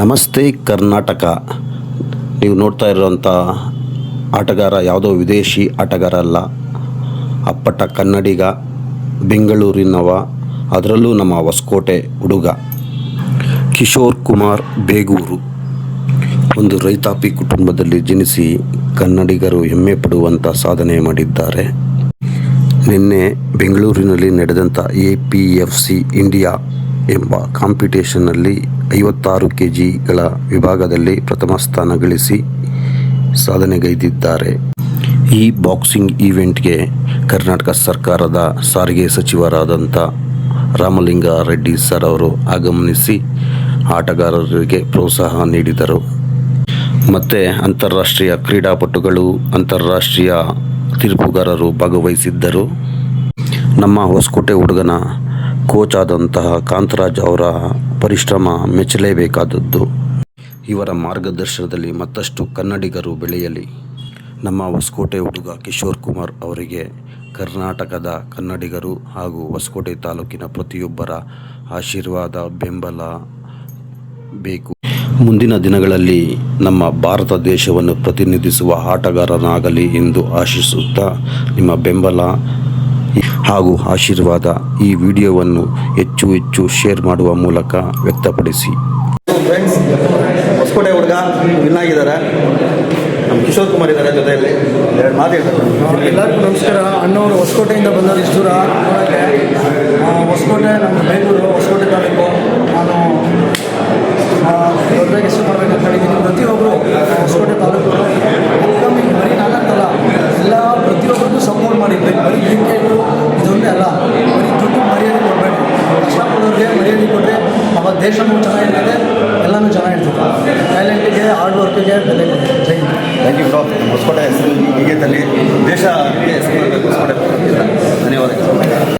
ನಮಸ್ತೆ ಕರ್ನಾಟಕ. ನೀವು ನೋಡ್ತಾ ಇರೋವಂಥ ಆಟಗಾರ ಯಾವುದೋ ವಿದೇಶಿ ಆಟಗಾರ ಅಲ್ಲ. ಅಪ್ಪಟ ಕನ್ನಡಿಗ, ಬೆಂಗಳೂರಿನವ, ಅದರಲ್ಲೂ ನಮ್ಮ ಹೊಸಕೋಟೆ ಹುಡುಗ. ಕಿಶೋರ್ ಕುಮಾರ್ ಬೇಗೂರು. ಒಂದು ರೈತಾಪಿ ಕುಟುಂಬದಲ್ಲಿ ಜನಿಸಿ ಕನ್ನಡಿಗರು ಹೆಮ್ಮೆ ಪಡುವಂಥ ಸಾಧನೆ ಮಾಡಿದ್ದಾರೆ. ನಿನ್ನೆ ಬೆಂಗಳೂರಿನಲ್ಲಿ ನಡೆದಂಥ A P F C India ಎಂಬ ಕಾಂಪಿಟೇಷನ್ನಲ್ಲಿ ಐವತ್ತಾರು ಕೆ ಜಿಗಳ ವಿಭಾಗದಲ್ಲಿ ಪ್ರಥಮ ಸ್ಥಾನ ಗಳಿಸಿ ಸಾಧನೆಗೈದಿದ್ದಾರೆ. ಈ ಬಾಕ್ಸಿಂಗ್ ಈವೆಂಟ್ಗೆ ಕರ್ನಾಟಕ ಸರ್ಕಾರದ ಸಾರಿಗೆ ಸಚಿವರಾದಂಥ ರಾಮಲಿಂಗ ರೆಡ್ಡಿ ಸರ್ ಅವರು ಆಗಮನಿಸಿ ಆಟಗಾರರಿಗೆ ಪ್ರೋತ್ಸಾಹ ನೀಡಿದರು. ಮತ್ತು ಅಂತಾರಾಷ್ಟ್ರೀಯ ಕ್ರೀಡಾಪಟುಗಳು, ಅಂತಾರಾಷ್ಟ್ರೀಯ ತೀರ್ಪುಗಾರರು ಭಾಗವಹಿಸಿದ್ದರು. ನಮ್ಮ ಹೊಸಕೋಟೆ ಹುಡುಗನ ಕೋಚ್ ಆದಂತಹ ಕಾಂತರಾಜ್ ಅವರ ಪರಿಶ್ರಮ ಮೆಚ್ಚಲೇಬೇಕಾದದ್ದು. ಇವರ ಮಾರ್ಗದರ್ಶನದಲ್ಲಿ ಮತ್ತಷ್ಟು ಕನ್ನಡಿಗರು ಬೆಳೆಯಲಿ. ನಮ್ಮ ಹೊಸಕೋಟೆ ಹುಡುಗ ಕಿಶೋರ್ ಕುಮಾರ್ ಅವರಿಗೆ ಕರ್ನಾಟಕದ ಕನ್ನಡಿಗರು ಹಾಗೂ ಹೊಸಕೋಟೆ ತಾಲೂಕಿನ ಪ್ರತಿಯೊಬ್ಬರ ಆಶೀರ್ವಾದ, ಬೆಂಬಲ ಬೇಕು. ಮುಂದಿನ ದಿನಗಳಲ್ಲಿ ನಮ್ಮ ಭಾರತ ದೇಶವನ್ನು ಪ್ರತಿನಿಧಿಸುವ ಆಟಗಾರನಾಗಲಿ ಎಂದು ಆಶಿಸುತ್ತಾ ನಿಮ್ಮ ಬೆಂಬಲ ಹಾಗೂ ಆಶೀರ್ವಾದ ಈ ವಿಡಿಯೋವನ್ನು ಹೆಚ್ಚು ಹೆಚ್ಚು ಶೇರ್ ಮಾಡುವ ಮೂಲಕ ವ್ಯಕ್ತಪಡಿಸಿ. ಫ್ರೆಂಡ್ಸ್ ಹೊಸಕೋಟೆ ಹುಡುಗ ವಿನ್ ಆಗಿದ್ದಾರೆ. ನಮ್ಮ ಕಿಶೋರ್ ಕುಮಾರ್ ಇದ್ದಾರೆ ಜೊತೆಯಲ್ಲಿ. ಎರಡು ಮಾತು ಹೇಳ್ತಾರೆ. ಎಲ್ಲರಿಗೂ ನಮಸ್ಕಾರ. ಅಣ್ಣವರು ಹೊಸಕೋಟೆಯಿಂದ ಬಂದವರು ಇಷ್ಟು ದೂರ. ಹೊಸಕೋಟೆ ನಮ್ಮ ಬೆಂಗಳೂರು ಹೊಸಕೋಟೆ ಪ್ರತಿಯೊಬ್ಬರಿಗೂ ಸಪೋರ್ಟ್ ಮಾಡಿದ್ಬೇಕು ಬರೀ ಕ್ರಿಕೆಟು ಇದೊಂದೇ ಅಲ್ಲ. ಬರೀ ದುಡ್ಡು ಮರ್ಯಾದೆ ಕೊಡಬೇಕು. ಕಷ್ಟಪಡೋರಿಗೆ ಮರ್ಯಾದೆ ಕೊಟ್ಟರೆ ಅವಾಗ ದೇಶನೂ ಚೆನ್ನಾಗಿರ್ತದೆ, ಎಲ್ಲನೂ ಚೆನ್ನಾಗಿರ್ತದೆ. ಟ್ಯಾಲೆಂಟಿಗೆ ಹಾರ್ಡ್ ವರ್ಕಿಗೆ ಬೆಲೆ ಕೊಡ್ತೀವಿ ಥ್ಯಾಂಕ್ ಯು ಬ್ರೋ ಹೊಸಕೋಟೆ ಹೀಗೆ ದೇಶ ಹೆಸರು ಹೊಸಕೋಟೆ ಧನ್ಯವಾದಗಳು.